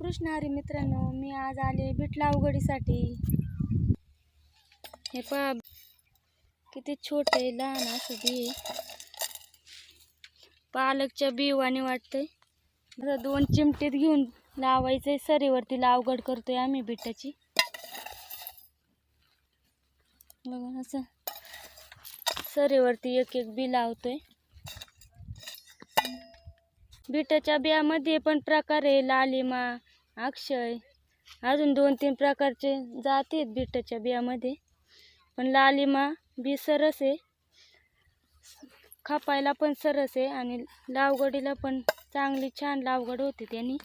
कृष्ण हरी मित्रांनो मी आज आले बीट उघडीसाठी. हे पहा किती छोटे लहान असं बी आहे पालकच्या बिवाने वाटतंय. आता दोन चिमटीत घेऊन लावायचंय सरीवरती लावगड करतोय आम्ही बिटाची. बघा असं. सरीवरती एक एक बी लावतोय. बिटाच्या बियामध्ये पण प्रकार आहे लालिमा अक्षय. अजून दोन तीन प्रकारचे जाती आहेत बिटाच्या बियामध्ये. पण लालिमा बी सरस आहे. खापायला पण सरस आहे आणि लावगडीला पण चांगली छान लावगड होती त्यांनी.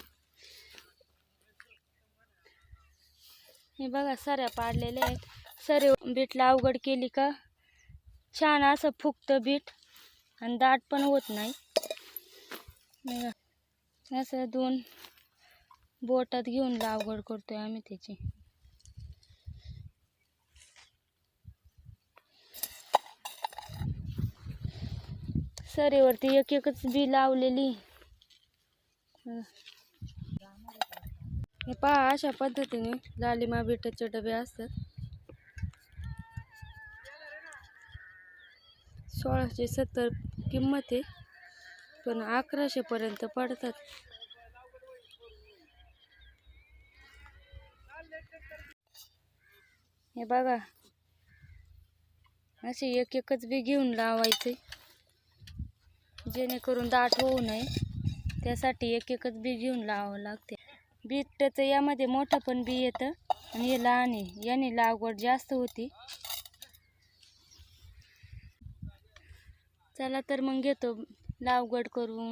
हे बघा सऱ्या पाडलेल्या आहेत. सरे बीट लावगड केली का? छान असं फुगतं बीट आणि दाट पण होत नाही. असं दोन बोटात घेऊन लावगड करतोय आम्ही त्याची. सरीवरती एक एकच बी लावलेली. पहा अशा पद्धतीने लालिमा बिटाचे डबे असतात. सोळाशे सत्तर किंमत आहे पण अकराशे पर्यंत पडतात. हे बघा. असे एक एकच बी घेऊन लावायचे. जेणेकरून दाट होऊ नये. त्यासाठी एक एकच बी घेऊन लावावं लागते. बीटचं यामध्ये मोठं पण बी येतं आणि हे लहान आहे. याने लागवड जास्त होती. चला तर मग घेतो. लावगड करून.